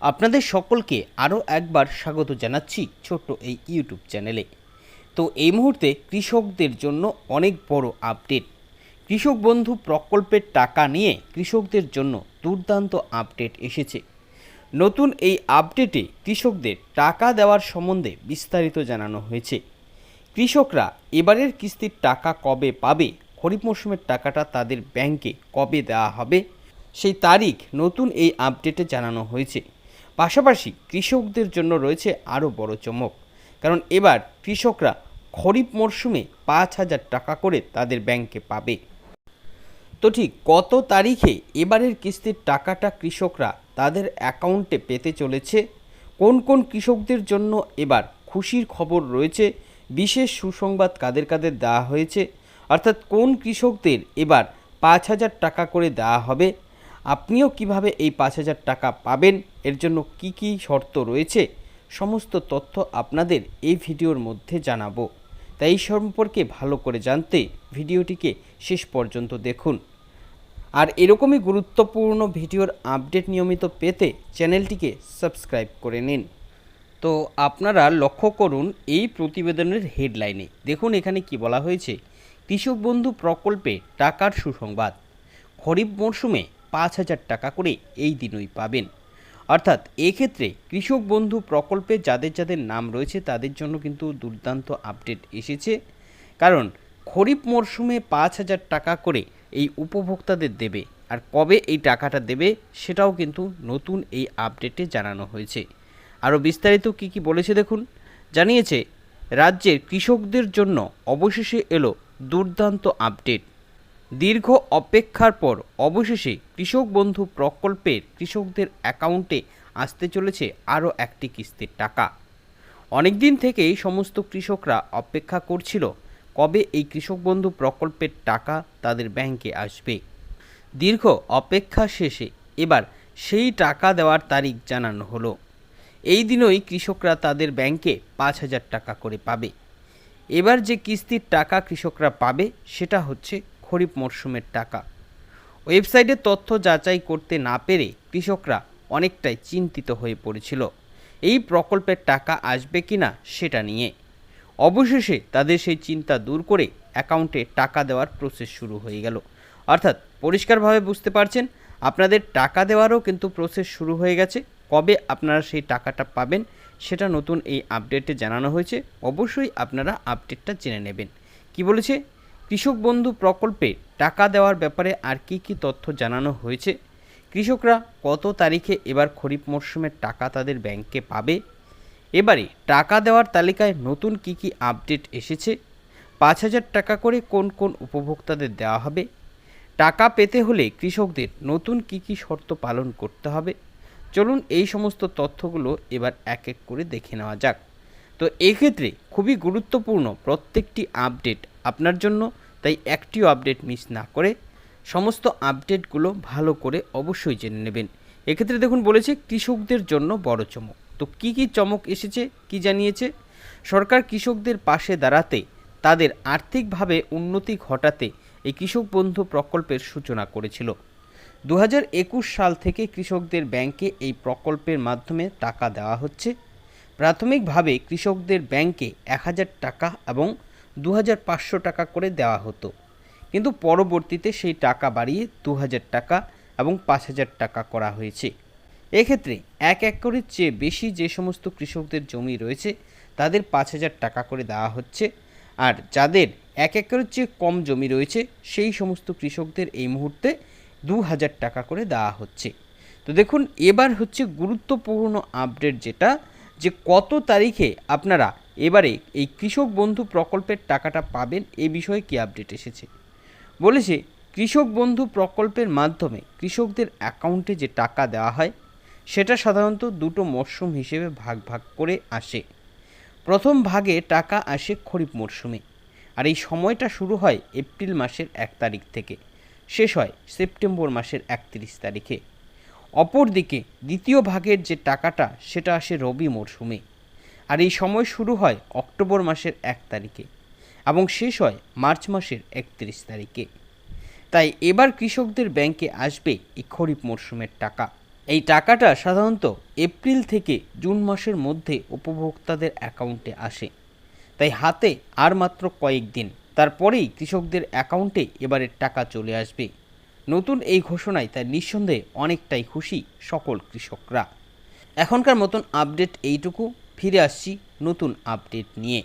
আপনাদের সকলকে আরও একবার স্বাগত জানাচ্ছি ছোট্ট এই ইউটিউব চ্যানেলে। তো এই মুহূর্তে কৃষকদের জন্য অনেক বড় আপডেট। কৃষক বন্ধু প্রকল্পের টাকা নিয়ে কৃষকদের জন্য দুর্দান্ত আপডেট এসেছে। নতুন এই আপডেটে কৃষকদের টাকা দেওয়ার সম্বন্ধে বিস্তারিত জানানো হয়েছে। কৃষকরা এবারের কিস্তির টাকা কবে পাবে, খরিফ মরশুমের টাকাটা তাদের ব্যাংকে কবে দেওয়া হবে, সেই তারিখ নতুন এই আপডেটে জানানো হয়েছে। পাশাপাশি কৃষকদের জন্য রয়েছে আরও বড় চমক। কারণ এবার কৃষকরা খরিফ মরশুমে পাঁচ হাজার টাকা করে তাদের ব্যাংকে পাবে। তো ঠিক কত তারিখে এবারের কিস্তির টাকাটা কৃষকরা তাদের অ্যাকাউন্টে পেতে চলেছে? কোন কোন কৃষকদের জন্য এবার খুশির খবর রয়েছে? বিশেষ সুসংবাদ কাদের কাদের দেওয়া হয়েছে? অর্থাৎ কোন কৃষকদের এবার পাঁচ হাজার টাকা করে দেওয়া হবে? আপনিও কীভাবে এই পাঁচ হাজার টাকা পাবেন? এর জন্য কি কি শর্ত রয়েছে? সমস্ত তথ্য আপনাদের এই ভিডিওর মধ্যে জানাব। তাই এই সম্পর্কে ভালো করে জানতে ভিডিওটিকে শেষ পর্যন্ত দেখুন। আর এরকমই গুরুত্বপূর্ণ ভিডিওর আপডেট নিয়মিত পেতে চ্যানেলটিকে সাবস্ক্রাইব করে নিন। তো আপনারা লক্ষ্য করুন, এই প্রতিবেদনের হেডলাইনে দেখুন এখানে কি বলা হয়েছে। কৃষক বন্ধু প্রকল্পে টাকার সুসংবাদ। খরিফ মরশুমে পাঁচ হাজার টাকা করে এই দিনই পাবেন। অর্থাৎ এক্ষেত্রে কৃষক বন্ধু প্রকল্পে যাদের যাদের নাম রয়েছে তাদের জন্য কিন্তু দুর্দান্ত আপডেট এসেছে। কারণ খরিফ মরশুমে পাঁচ হাজার টাকা করে এই উপভোক্তাদের দেবে আর কবে এই টাকাটা দেবে সেটাও কিন্তু নতুন এই আপডেটে জানানো হয়েছে। আরও বিস্তারিত কী কী বলেছে দেখুন। জানিয়েছে, রাজ্যের কৃষকদের জন্য অবশেষে এলো দুর্দান্ত আপডেট। দীর্ঘ অপেক্ষার পর অবশেষে কৃষক বন্ধু প্রকল্পের কৃষকদের অ্যাকাউন্টে আসতে চলেছে আরও একটি কিস্তির টাকা। অনেক দিন থেকেই সমস্ত কৃষকরা অপেক্ষা করছিল কবে এই কৃষক বন্ধু প্রকল্পের টাকা তাদের ব্যাংকে আসবে। দীর্ঘ অপেক্ষা শেষে এবার সেই টাকা দেওয়ার তারিখ জানানো হলো। এই দিনই কৃষকরা তাদের ব্যাংকে পাঁচ হাজার টাকা করে পাবে। এবার যে কিস্তির টাকা কৃষকরা পাবে সেটা হচ্ছে খরিফ মরশুমের টাকা। ওয়েবসাইটে তথ্য যাচাই করতে না পেরে কৃষকরা অনেকটাই চিন্তিত হয়ে পড়েছিল, এই প্রকল্পের টাকা আসবে কি না সেটা নিয়ে। অবশেষে তাদের সেই চিন্তা দূর করে অ্যাকাউন্টে টাকা দেওয়ার প্রসেস শুরু হয়ে গেল। অর্থাৎ পরিষ্কারভাবে বুঝতে পারছেন, আপনাদের টাকা দেওয়ারও কিন্তু প্রসেস শুরু হয়ে গেছে। কবে আপনারা সেই টাকাটা পাবেন সেটা নতুন এই আপডেটে জানানো হয়েছে। অবশ্যই আপনারা আপডেটটা জেনে নেবেন। কি বলেছে? কৃষক বন্ধু প্রকল্পে টাকা দেওয়ার ব্যাপারে আর কি কি তথ্য জানানো হয়েছে? কৃষকরা কত তারিখে এবার খরিফ মরশুমের টাকা তাদের ব্যাংকে পাবে? এবারে টাকা দেওয়ার তালিকায় নতুন কি কি আপডেট এসেছে? পাঁচ হাজার টাকা করে কোন কোন উপভোক্তাদের দেওয়া হবে? টাকা পেতে হলে কৃষকদের নতুন কি কি শর্ত পালন করতে হবে? চলুন এই সমস্ত তথ্যগুলো এবার এক এক করে দেখে নেওয়া যাক। তো এক্ষেত্রে খুবই গুরুত্বপূর্ণ প্রত্যেকটি আপডেট আপনার জন্য, তাই একটিও আপডেট মিস না করে সমস্ত আপডেটগুলো ভালো করে অবশ্যই জেনে নেবেন। এক্ষেত্রে দেখুন বলেছে, কৃষকদের জন্য বড় চমক। তো কি কি চমক এসেছে, কি জানিয়েছে? সরকার কৃষকদের পাশে দাঁড়াতে, তাদের আর্থিকভাবে উন্নতি ঘটাতে এই কৃষক বন্ধু প্রকল্পের সূচনা করেছিল। দু হাজার একুশ সাল থেকে কৃষকদের ব্যাংকে এই প্রকল্পের মাধ্যমে টাকা দেওয়া হচ্ছে। প্রাথমিকভাবে কৃষকদের ব্যাংকে এক হাজার টাকা এবং দু হাজার পাঁচশো টাকা করে দেওয়া হতো। কিন্তু পরবর্তীতে সেই টাকা বাড়িয়ে দু হাজার টাকা এবং পাঁচ হাজার টাকা করা হয়েছে। এক্ষেত্রে এক একরের চেয়ে বেশি যে সমস্ত কৃষকদের জমি রয়েছে, তাদের পাঁচ হাজার টাকা করে দেওয়া হচ্ছে। আর যাদের এক একরের চেয়ে কম জমি রয়েছে, সেই সমস্ত কৃষকদের এই মুহূর্তে দু হাজার টাকা করে দেওয়া হচ্ছে। তো দেখুন, এবার হচ্ছে গুরুত্বপূর্ণ আপডেট যেটা, যে কত তারিখে আপনারা এবারে এই কৃষক বন্ধু প্রকল্পের টাকাটা পাবেন এ বিষয়ে কি আপডেট এসেছে? বলেছে, কৃষক বন্ধু প্রকল্পের মাধ্যমে কৃষকদের অ্যাকাউন্টে যে টাকা দেওয়া হয়, সেটা সাধারণত দুটো মরশুম হিসেবে ভাগ ভাগ করে আসে। প্রথম ভাগে টাকা আসে খরিফ মরশুমে, আর এই সময়টা শুরু হয় এপ্রিল মাসের এক তারিখ থেকে, শেষ হয় সেপ্টেম্বর মাসের একত্রিশ তারিখে। অপরদিকে দ্বিতীয় ভাগের যে টাকাটা, সেটা আসে রবি মরশুমে। আর এই সময় শুরু হয় অক্টোবর মাসের এক তারিখে এবং শেষ হয় মার্চ মাসের একত্রিশ তারিখে। তাই এবার কৃষকদের ব্যাংকে আসবে এই খরিফ মরশুমের টাকা। এই টাকাটা সাধারণত এপ্রিল থেকে জুন মাসের মধ্যে উপভোক্তাদের অ্যাকাউন্টে আসে। তাই হাতে আর মাত্র কয়েকদিন তারপরেই কৃষকদের অ্যাকাউন্টে এবারের টাকা চলে আসবে। নতুন এই ঘোষণায় তাই নিঃসন্দেহে অনেকটাই খুশি সকল কৃষকরা। এখনকার মতন আপডেট এইটুকু। ফিরে আসছি নতুন আপডেট নিয়ে।